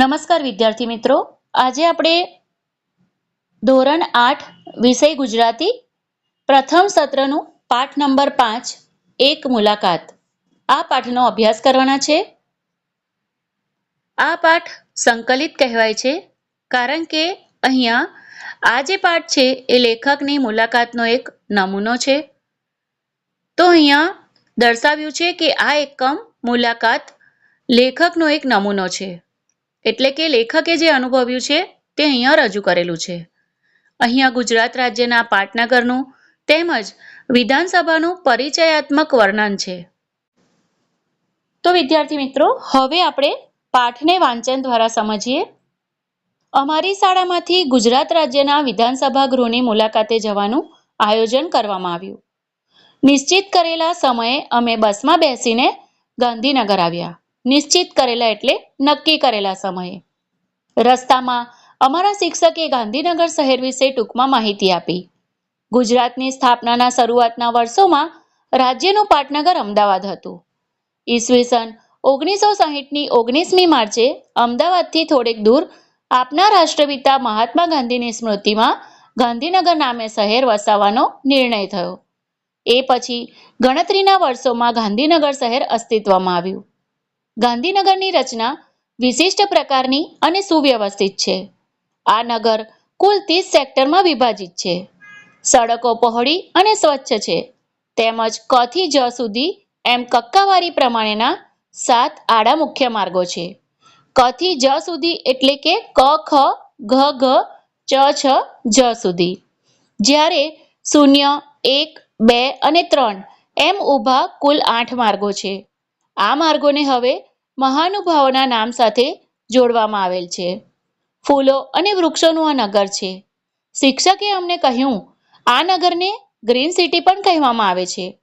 નમસ્કાર વિદ્યાર્થી મિત્રો. આજે આપણે ધોરણ આઠ, વિષય ગુજરાતી, પ્રથમ સત્રનું પાઠ નંબર પાંચ, એક મુલાકાત. આ પાઠનો અભ્યાસ કરવાના છે. આ પાઠ સંકલિત કહેવાય છે, કારણ કે અહીંયા આ જે પાઠ છે એ લેખકની મુલાકાતનો એક નમૂનો છે. તો અહીંયા દર્શાવ્યું છે કે આ એકમ મુલાકાત લેખકનો એક નમૂનો છે. એટલે કે લેખકે જે અનુભવ્યું છે, તે અહીંયા રજૂ કરેલું છે. અહીંયા ગુજરાત રાજ્યના પાટનગરનું તેમજ વિધાનસભાનું પરિચયાત્મક વર્ણન છે. તો વિદ્યાર્થી મિત્રો, હવે આપણે પાઠને વાંચન દ્વારા સમજીએ. અમારી શાળામાંથી ગુજરાત રાજ્યના વિધાનસભા ગૃહની મુલાકાતે જવાનું આયોજન કરવામાં આવ્યું. નિશ્ચિત કરેલા સમયે અમે બસમાં બેસીને ગાંધીનગર આવ્યા. નિશ્ચિત કરેલા એટલે નક્કી કરેલા સમયે. રસ્તામાં અમારા શિક્ષકે ગાંધીનગર શહેર વિશે ટૂંકમાં માહિતી આપી. ગુજરાતની સ્થાપનાના શરૂઆતના વર્ષોમાં રાજ્યનું પાટનગર અમદાવાદ હતું. ઈસવીસન ઓગણીસો સાહીઠની ઓગણીસમી માર્ચે અમદાવાદથી થોડેક દૂર આપના રાષ્ટ્રપિતા મહાત્મા ગાંધીની સ્મૃતિમાં ગાંધીનગર નામે શહેર વસાવવાનો નિર્ણય થયો. એ પછી ગણતરીના વર્ષોમાં ગાંધીનગર શહેર અસ્તિત્વમાં આવ્યું. ગાંધીનગરની રચના વિશિષ્ટ પ્રકારની અને સુવ્યવસ્થિત છે. આ નગર કુલ ત્રીસ સેક્ટરમાં વિભાજિત છે. સડકો પહોળી અને સ્વચ્છ છે. તેમજ ક થી જ સુધી એમ કક્કાવારી પ્રમાણેના સાત આડા મુખ્ય માર્ગો છે. ક થી જ સુધી એટલે કે ક, ખ, ઘ ઘ, ચ, છ, જ સુધી. જ્યારે શૂન્ય, એક, બે અને ત્રણ એમ ઊભા કુલ આઠ માર્ગો છે. આ માર્ગોને હવે મહાનુભાવોના નામ સાથે જોડવામાં આવેલ છે. ફૂલો અને વૃક્ષોનું આ નગર છે. શિક્ષકે અમને કહ્યું, આ નગરને ગ્રીન સિટી પણ કહેવામાં આવે છે.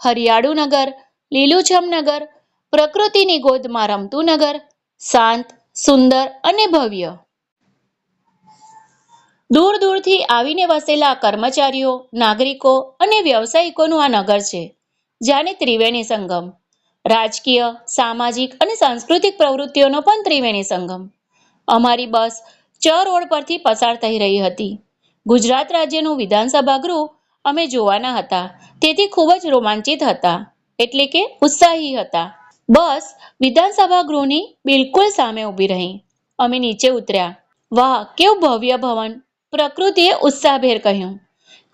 હરિયાળુ નગર, લીલુંછમ નગર, પ્રકૃતિની ગોદમાં રમતું નગર, શાંત, સુંદર અને ભવ્ય. દૂર દૂરથી આવીને વસેલા કર્મચારીઓ, નાગરિકો અને વ્યવસાયિકોનું આ નગર છે, જાણે ત્રિવેણી સંગમ. રાજકીય, સામાજિક અને સાંસ્કૃતિક પ્રવૃત્તિઓનો પણ ત્રિવેણી સંગમ. અમારી બસ ચ રોડ પરથી પસાર થઈ રહી હતી. ગુજરાત રાજ્યનું વિધાનસભા ગૃહ અમે જોવાના હતા. તેથી ખૂબ જ રોમાંચિત હતા. એટલે કે ઉત્સાહી હતા. બસ વિધાનસભા ગૃહની બિલકુલ સામે ઊભી રહી. અમે નીચે ઉતર્યા. વાહ, કેવું ભવ્ય ભવન! પ્રકૃતિએ ઉત્સાહભેર કહ્યું.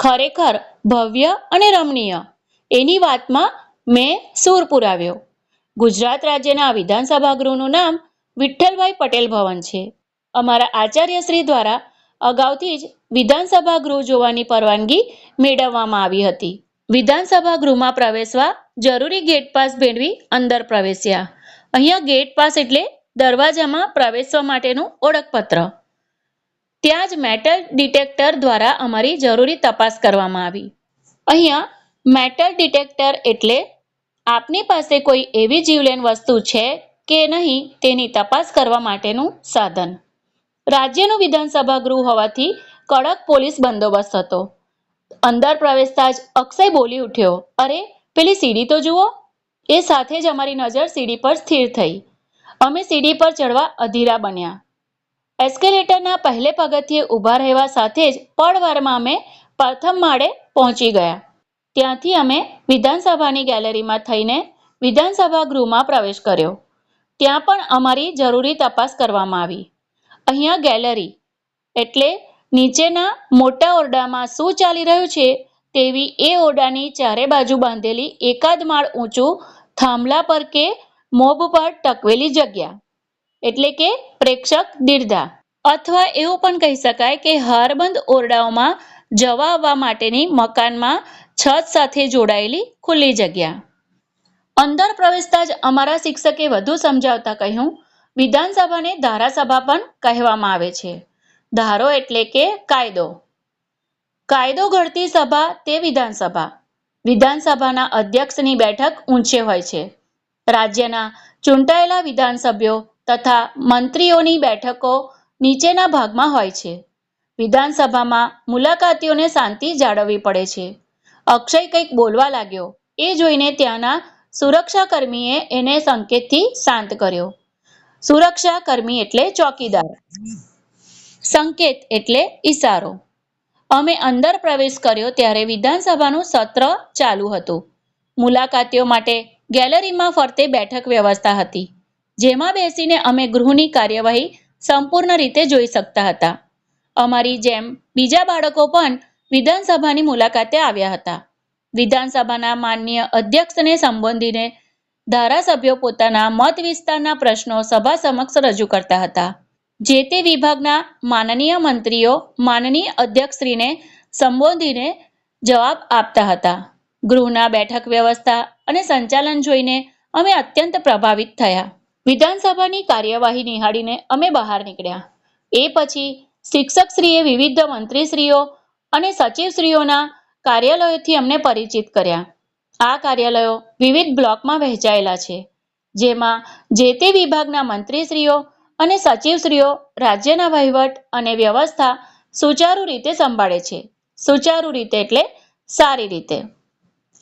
ખરેખર ભવ્ય અને રમણીય. એની વાતમાં મેં સૂર પુરાવ્યો. ગુજરાત રાજ્યના વિધાનસભા ગૃહનું નામ વિઠ્ઠલભાઈ પટેલ ભવન છે. અમારા આચાર્યશ્રી દ્વારા અગાઉથી જ વિધાનસભા ગૃહ જોવાની પરવાનગી મેળવવામાં આવી હતી. વિધાનસભા ગૃહમાં પ્રવેશવા જરૂરી ગેટ પાસ ભેળવી અંદર પ્રવેશ્યા. અહીંયા ગેટ પાસ એટલે દરવાજામાં પ્રવેશવા માટેનું ઓળખપત્ર. ત્યાં જ મેટલ ડિટેક્ટર દ્વારા અમારી જરૂરી તપાસ કરવામાં આવી. અહીંયા મેટલ ડિટેક્ટર એટલે આપની પાસે કોઈ એવી જીવલેણ વસ્તુ છે કે નહીં તેની તપાસ કરવા માટેનું સાધન? રાજ્યનું વિધાનસભા ગૃહ હોવાથી કડક પોલીસ બંદોબસ્ત હતો. અંદર પ્રવેશતા જ અક્ષય બોલી ઉઠ્યો, અરે, પેલી સીડી તો જુઓ. એ સાથે જ અમારી નજર સીડી પર સ્થિર થઈ. અમે સીડી પર ચડવા અધીરા બન્યા. એસ્કેલેટરના પહેલે પગથિયે ઊભા રહેવા સાથે જ પળવારમાં અમે પ્રથમ માળે પહોંચી ગયા. ત્યાંથી અમે વિધાનસભાની ગેલેરીમાં થઈને વિધાનસભા ગૃહમાં પ્રવેશ કર્યો. ત્યાં પણ અમારી જરૂરી તપાસ કરવામાં આવી. અહીંયા ગેલેરી એટલે નીચેના મોટા ઓરડામાં શું ચાલી રહ્યું છે તેવી એ ઓરડાની ચારે બાજુ બાંધેલી એકાદ માળ ઊંચું થાંભલા પર કે મોબ પર ટકવેલી જગ્યા. એટલે કે પ્રેક્ષક દીર્ધા. અથવા એવું પણ કહી શકાય કે હારબંધ ઓરડાઓમાં જવા આવવા માટેની મકાનમાં છત સાથે જોડાયેલી ખુલ્લી જગ્યા. અંદર પ્રવેશતા જ અમારા શિક્ષકે વધુ સમજાવતા કહ્યું, વિધાનસભાને ધારાસભા પણ કહેવામાં આવે છે. ધારો એટલે કે કાયદો. કાયદો ઘડતી સભા તે વિધાનસભા. વિધાનસભાના અધ્યક્ષની બેઠક ઊંચે હોય છે. રાજ્યના ચૂંટાયેલા વિધાનસભ્યો તથા મંત્રીઓની બેઠકો નીચેના ભાગમાં હોય છે. વિધાનસભામાં મુલાકાતીઓને શાંતિ જાળવવી પડે છે. અક્ષય કંઈક બોલવા લાગ્યો. એ જોઈને ત્યાંના સુરક્ષાકર્મીએ એને સંકેતથી શાંત કર્યો. સુરક્ષા કર્મી એટલે ચોકીદાર. સંકેત એટલે ઈશારો. અમે અંદર પ્રવેશ કર્યો ત્યારે વિધાનસભાનું સત્ર ચાલુ હતું. મુલાકાતીઓ માટે ગેલેરીમાં ફરતે બેઠક વ્યવસ્થા હતી, જેમાં બેસીને અમે ગૃહની કાર્યવાહી સંપૂર્ણ રીતે જોઈ શકતા હતા. અમારી જેમ બીજા બાળકો પણ વિધાનસભાની મુલાકાતે આવ્યા હતા. વિધાનસભાના માન્ય અધ્યક્ષને સંબોધીને ધારાસભ્યો પોતાના મત વિસ્તારના પ્રશ્નો સભા સમક્ષ રજૂ કરતા હતા. જે તે વિભાગના માનનીય મંત્રીઓ, માનનીય અધ્યક્ષશ્રીને સંબોધીને જવાબ આપતા હતા. ગૃહના બેઠક વ્યવસ્થા અને સંચાલન જોઈને અમે અત્યંત પ્રભાવિત થયા. વિધાનસભાની કાર્યવાહી નિહાળીને અમે બહાર નીકળ્યા. એ પછી શિક્ષકશ્રીએ વિવિધ મંત્રીશ્રીઓ અને સચિવશ્રીઓના કાર્યાલયોથી અમને પરિચિત કર્યા. આ કાર્યાલયો વિવિધ બ્લોકમાં વહેંચાયેલા છે, જેમાં જે તે વિભાગના મંત્રીશ્રીઓ અને સચિવશ્રીઓ, રાજ્યના વહીવટ અને વ્યવસ્થા સુચારુ રીતે સંભાળે છે. સુચારુ રીતે એટલે સારી રીતે.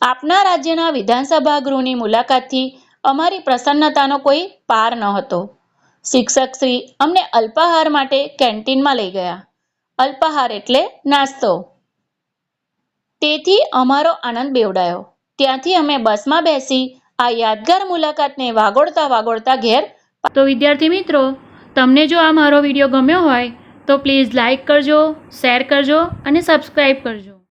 આપના રાજ્યના વિધાનસભા ગૃહની મુલાકાતથી અમારી પ્રસન્નતાનો કોઈ પાર ન હતો શિક્ષકશ્રી અમને અલ્પાહાર માટે કેન્ટીનમાં લઈ ગયા. અલ્પાહાર એટલે નાસ્તો. તેથી અમારો આનંદ બેવડાયો. ત્યાંથી અમે બસમાં બેસી આ યાદગાર મુલાકાતને વાગોળતા વાગોળતા ઘેર તો વિદ્યાર્થી મિત્રો, તમને જો આ મારો વીડિયો ગમ્યો હોય, તો પ્લીઝ લાઇક કરજો શેર કરજો અને સબસ્ક્રાઈબ કરજો.